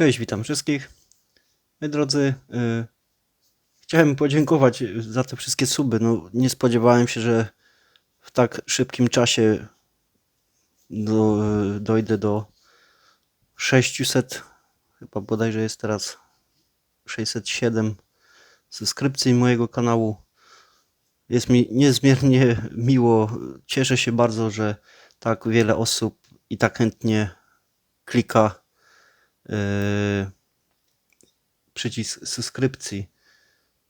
Cześć, witam wszystkich. My drodzy, y, chciałem podziękować za te wszystkie suby. No, nie spodziewałem się, że w tak szybkim czasie do, dojdę do 600, chyba bodajże jest teraz 607 subskrypcji mojego kanału. Jest mi niezmiernie miło. Cieszę się bardzo, że tak wiele osób i tak chętnie klika yy, przycisk subskrypcji.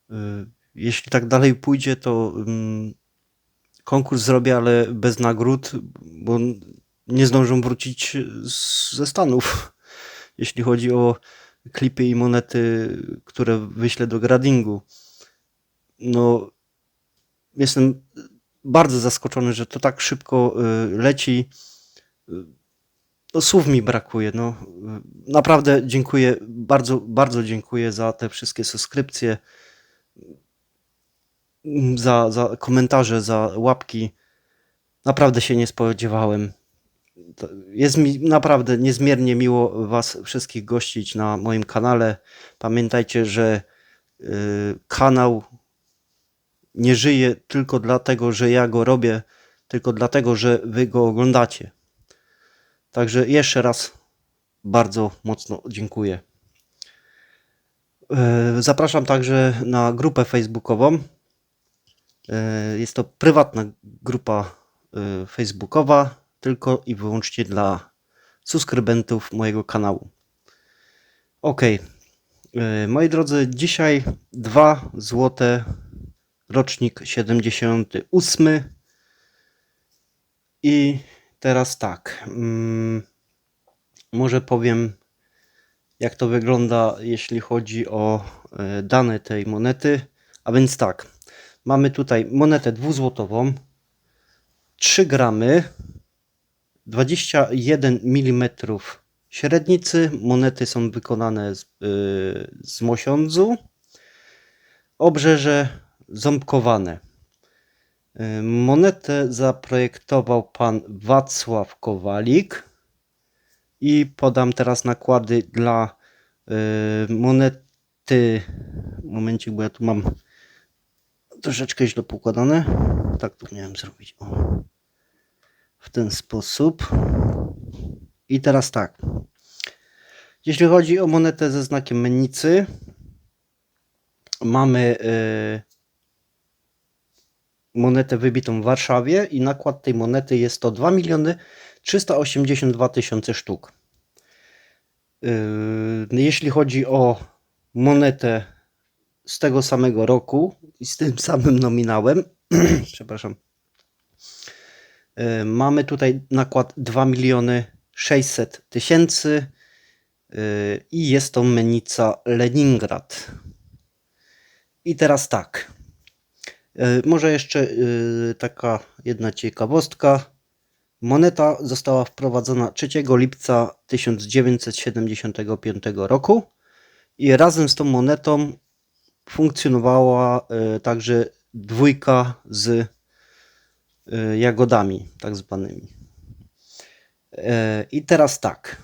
Yy, Jeśli tak dalej pójdzie, to ym, konkurs zrobię, ale bez nagród, bo nie zdążą wrócić ze Stanów. Jeśli chodzi o klipy i monety, które wyślę do gradingu. No, jestem bardzo zaskoczony, że to tak szybko y, leci. No, słów mi brakuje. No, naprawdę dziękuję, bardzo, bardzo dziękuję za te wszystkie subskrypcje, mm, za, za komentarze, za łapki. Naprawdę się nie spodziewałem. Jest mi naprawdę niezmiernie miło Was wszystkich gościć na moim kanale. Pamiętajcie, że y, kanał nie żyje tylko dlatego, że ja go robię, tylko dlatego, że Wy go oglądacie. Także jeszcze raz bardzo mocno dziękuję. E, Zapraszam także na grupę facebookową. E, Jest to prywatna grupa e, facebookowa, tylko i wyłącznie dla subskrybentów mojego kanału. Ok, moi drodzy, dzisiaj 2 złote rocznik 78. I teraz tak. mm, Może powiem, jak to wygląda, jeśli chodzi o e, dane tej monety. A więc tak. Mamy tutaj monetę dwuzłotową, 3 gramy, 21 mm średnicy. Monety są wykonane z, yy, z mosiądzu. Obrzeże ząbkowane. Y, Monetę zaprojektował pan Wacław Kowalik i podam teraz nakłady dla y, monety. Momencik, bo ja tu mam troszeczkę źle poukładane. Tak tu miałem zrobić. O. W ten sposób. I teraz tak. Jeśli chodzi o monetę ze znakiem mennicy, mamy y, monetę wybitą w Warszawie i nakład tej monety jest to 2 miliony 382 tysiące sztuk. Yy, Jeśli chodzi o monetę z tego samego roku i z tym samym nominałem, przepraszam, yy, mamy tutaj nakład 2 miliony 600 tysięcy yy, i jest to menica Leningrad. I teraz tak. E, Może jeszcze e, taka jedna ciekawostka. Moneta została wprowadzona 3 lipca 1975 roku i razem z tą monetą funkcjonowała e, także dwójka z jagodami, tak zwanymi. I teraz tak.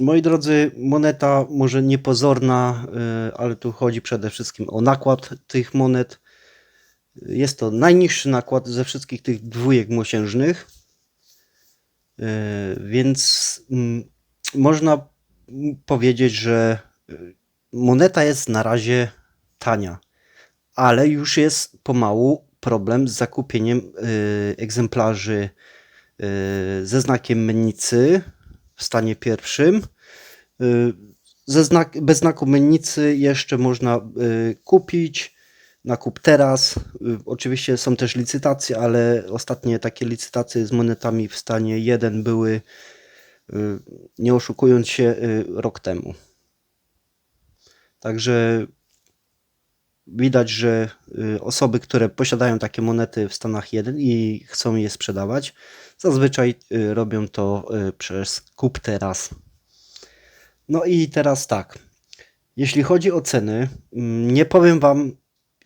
Moi drodzy, moneta może niepozorna, ale tu chodzi przede wszystkim o nakład tych monet. Jest to najniższy nakład ze wszystkich tych dwójek mosiężnych, Yy, więc mm, można powiedzieć, że yy, moneta jest na razie tania, ale już jest pomału problem z zakupieniem yy, egzemplarzy ze znakiem mennicy w stanie pierwszym. Ze znak, bez znaku mennicy jeszcze można kupić nakup teraz. Y, Oczywiście są też licytacje, ale ostatnie takie licytacje z monetami w stanie 1 były, y, nie oszukując się, y, rok temu. Także widać, że osoby, które posiadają takie monety w Stanach 1 i chcą je sprzedawać, zazwyczaj robią to przez kup teraz. No i teraz tak. Jeśli chodzi o ceny, mm, nie powiem Wam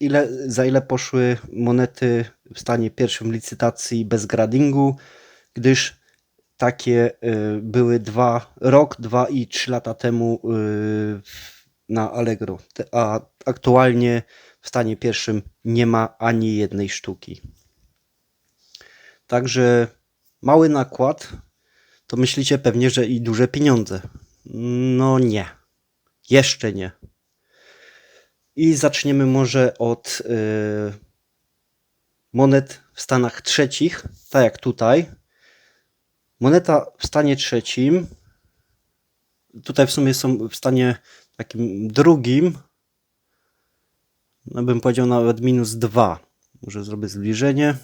ile, za ile poszły monety w stanie pierwszym licytacji bez gradingu, gdyż takie y, były dwa, rok, dwa i trzy lata temu y, na Allegro. A aktualnie w stanie pierwszym nie ma ani jednej sztuki. Także mały nakład, to myślicie pewnie, że i duże pieniądze. No nie. Jeszcze nie. I zaczniemy może od y, monet w stanach trzecich, tak jak tutaj. Moneta w stanie trzecim, tutaj w sumie są w stanie takim drugim, no bym powiedział nawet minus dwa. Może zrobię zbliżenie.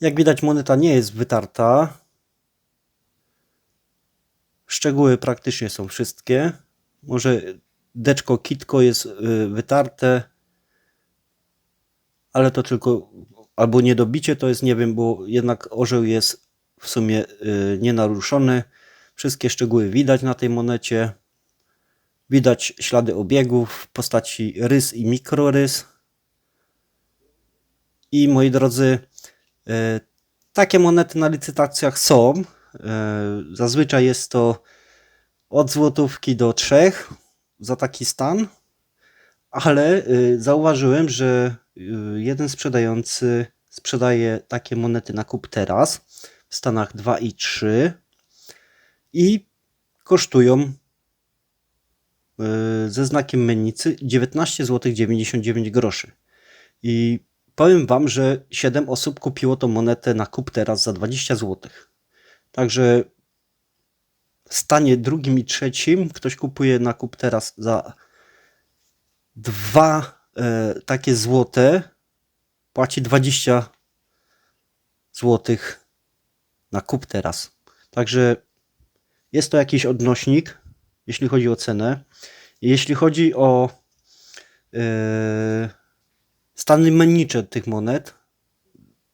Jak widać moneta nie jest wytarta. Szczegóły praktycznie są wszystkie. Może deczko kitko jest y, wytarte, ale to tylko albo niedobicie to jest, nie wiem, bo jednak orzeł jest w sumie y, nienaruszony. Wszystkie szczegóły widać na tej monecie. Widać ślady obiegów w postaci rys i mikrorys. I moi drodzy, e, takie monety na licytacjach są. Zazwyczaj jest to od złotówki do trzech za taki stan, ale y, zauważyłem, że y, jeden sprzedający sprzedaje takie monety na kup teraz w stanach 2 i 3 i kosztują y, ze znakiem mennicy 19 zł 99 groszy. I powiem Wam, że 7 osób kupiło tą monetę na kup teraz za 20 zł. Także stanie drugim i trzecim ktoś kupuje na kup teraz za dwa e, takie złote, płaci 20 złotych na kup teraz. Także jest to jakiś odnośnik, jeśli chodzi o cenę. Jeśli chodzi o e, stany mennicze tych monet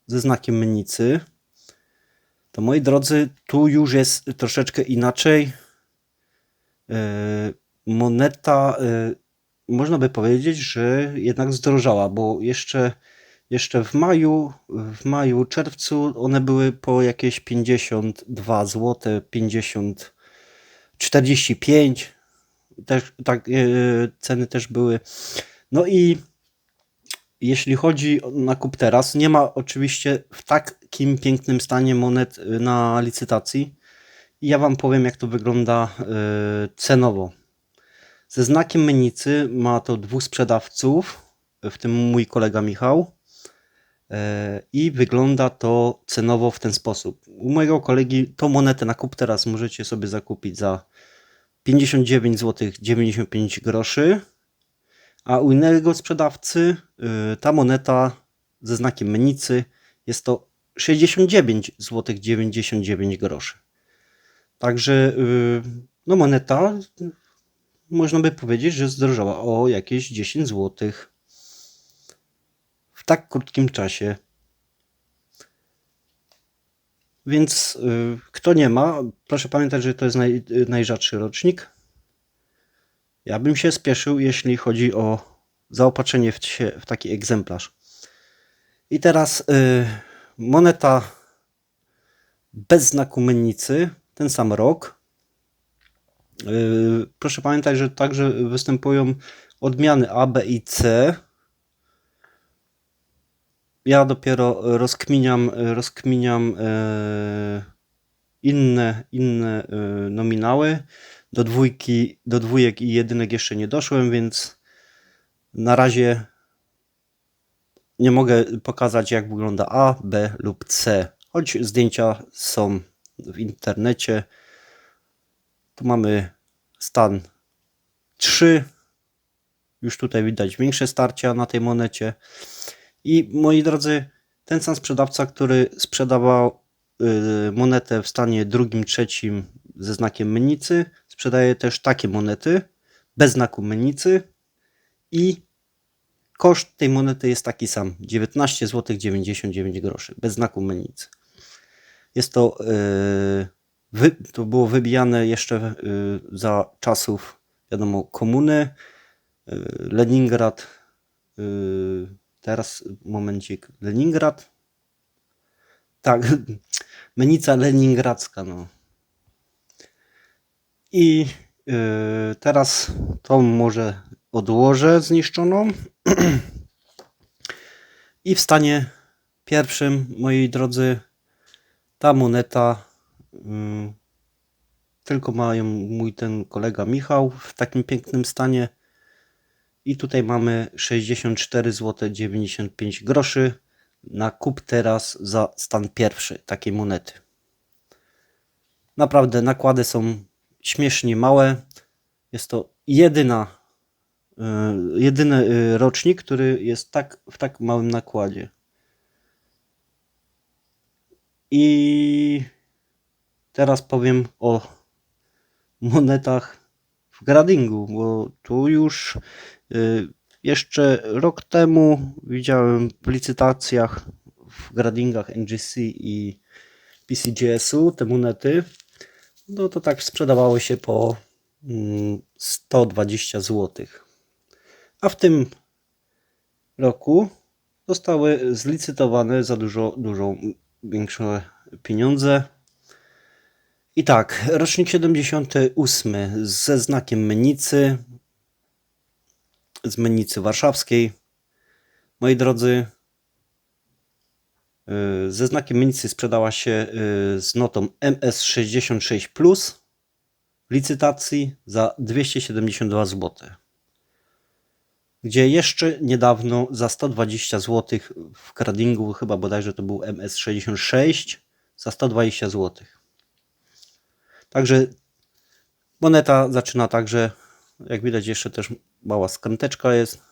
ze znakiem mennicy, to moi drodzy, tu już jest troszeczkę inaczej. E, Moneta, e, można by powiedzieć, że jednak zdrożała, bo jeszcze, jeszcze w maju, w maju, czerwcu one były po jakieś 52 zł, 50, 45. Też, tak, e, ceny też były. No i jeśli chodzi o nakup teraz, nie ma oczywiście w takim pięknym stanie monet y, na licytacji. Ja Wam powiem, jak to wygląda y, cenowo. Ze znakiem Menicy ma to dwóch sprzedawców, w tym mój kolega Michał. E, I wygląda to cenowo w ten sposób. U mojego kolegi tą monetę na kup teraz możecie sobie zakupić za 59 zł 95 groszy. A u innego sprzedawcy y, ta moneta ze znakiem menicy jest to 69 zł 99 groszy. Także y, no moneta można by powiedzieć, że zdrożała o jakieś 10 zł w tak krótkim czasie. Więc y, kto nie ma, proszę pamiętać, że to jest naj, najrzadszy rocznik. Ja bym się spieszył, jeśli chodzi o zaopatrzenie w, w taki egzemplarz. I teraz y, moneta bez znaku mennicy, ten sam rok. Y, proszę pamiętać, że także występują odmiany A, B i C. Ja dopiero rozkminiam, rozkminiam y, inne, inne y, nominały. Do dwójki, do dwójek i jedynek jeszcze nie doszłem, więc na razie nie mogę pokazać jak wygląda A, B lub C. Choć zdjęcia są w internecie. Tu mamy stan 3. Już tutaj widać większe starcia na tej monecie. I moi drodzy, ten sam sprzedawca, który sprzedawał y, monetę w stanie drugim, trzecim ze znakiem menicy, sprzedaje też takie monety bez znaku menicy i koszt tej monety jest taki sam 19 zł 99 groszy bez znaku menicy. Jest to, yy, wy, to było wybijane jeszcze yy, za czasów wiadomo komuny yy, Leningrad teraz momencik Leningrad Tak, menica leningradzka, no. I teraz tą może odłożę zniszczoną. I w stanie pierwszym, moi drodzy, ta moneta yy, tylko mają mój ten kolega Michał w takim pięknym stanie. I tutaj mamy 64 zł 95 groszy na kup teraz za stan pierwszy takiej monety. Naprawdę nakłady są śmiesznie małe. Jest to jedyna, jedyny y, rocznik, który jest tak, w tak małym nakładzie. I teraz powiem o monetach w gradingu, bo tu już y, jeszcze rok temu widziałem w licytacjach w gradingach NGC i PCGS-u te monety, no to tak sprzedawały się po mm, 120 zł. A w tym roku zostały zlicytowane za dużo, dużo większe pieniądze. I tak, rocznik 78 ze znakiem Menicy, z Menicy Warszawskiej. Moi drodzy, yy, ze znakiem Menicy sprzedała się yy, z notą MS66 Plus w licytacji za 272 zł. Gdzie jeszcze niedawno za 120 zł w gradingu, chyba bodajże to był MS66, za 120 zł. Także moneta zaczyna także, jak widać jeszcze też mała skręteczka jest.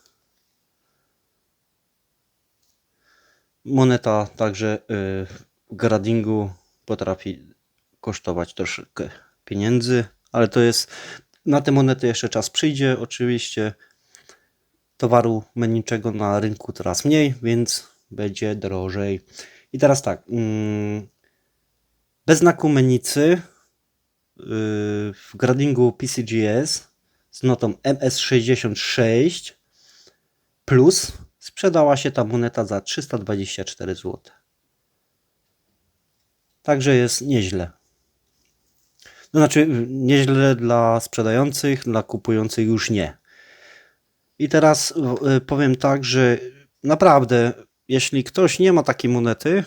Moneta także y, w gradingu potrafi kosztować troszkę pieniędzy, ale to jest na te monety jeszcze czas przyjdzie. Oczywiście towaru meniczego na rynku coraz mniej, więc będzie drożej. I teraz tak, mm, bez znaku menicy w gradingu PCGS z notą MS66 plus sprzedała się ta moneta za 324 zł. Także jest nieźle. To znaczy nieźle dla sprzedających, dla kupujących już nie. I teraz y, powiem tak, że naprawdę, jeśli ktoś nie ma takiej monety,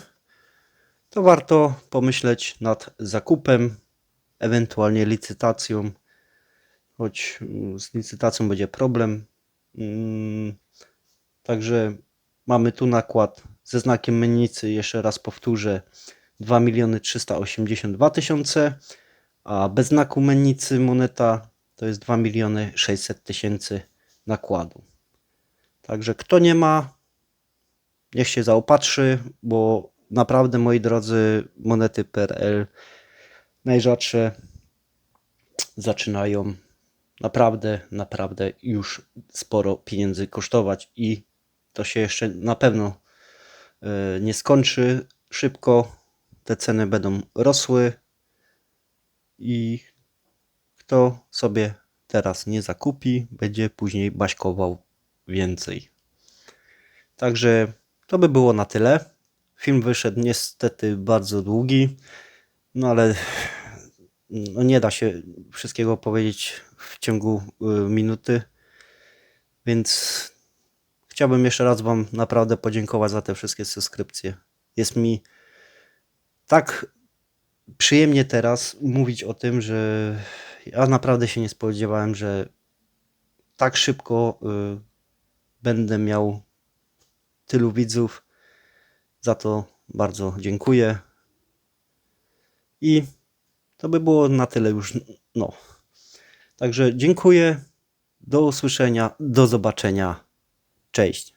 to warto pomyśleć nad zakupem ewentualnie licytacją, choć mm, z licytacją będzie problem. Mm, także mamy tu nakład ze znakiem menicy, jeszcze raz powtórzę, 2 382 tysiące, a bez znaku menicy moneta to jest 2 600 tysięcy nakładu. Także kto nie ma, niech się zaopatrzy, bo naprawdę moi drodzy monety PRL najrzadsze zaczynają naprawdę, naprawdę już sporo pieniędzy kosztować i to się jeszcze na pewno e, nie skończy szybko. Te ceny będą rosły i kto sobie teraz nie zakupi, będzie później baśkował więcej. Także to by było na tyle. Film wyszedł niestety bardzo długi, no ale no nie da się wszystkiego powiedzieć w ciągu y, minuty, więc chciałbym jeszcze raz Wam naprawdę podziękować za te wszystkie subskrypcje. Jest mi tak przyjemnie teraz mówić o tym, że ja naprawdę się nie spodziewałem, że tak szybko y, będę miał tylu widzów. Za to bardzo dziękuję. I to by było na tyle już. No. Także dziękuję. Do usłyszenia. Do zobaczenia. Cześć.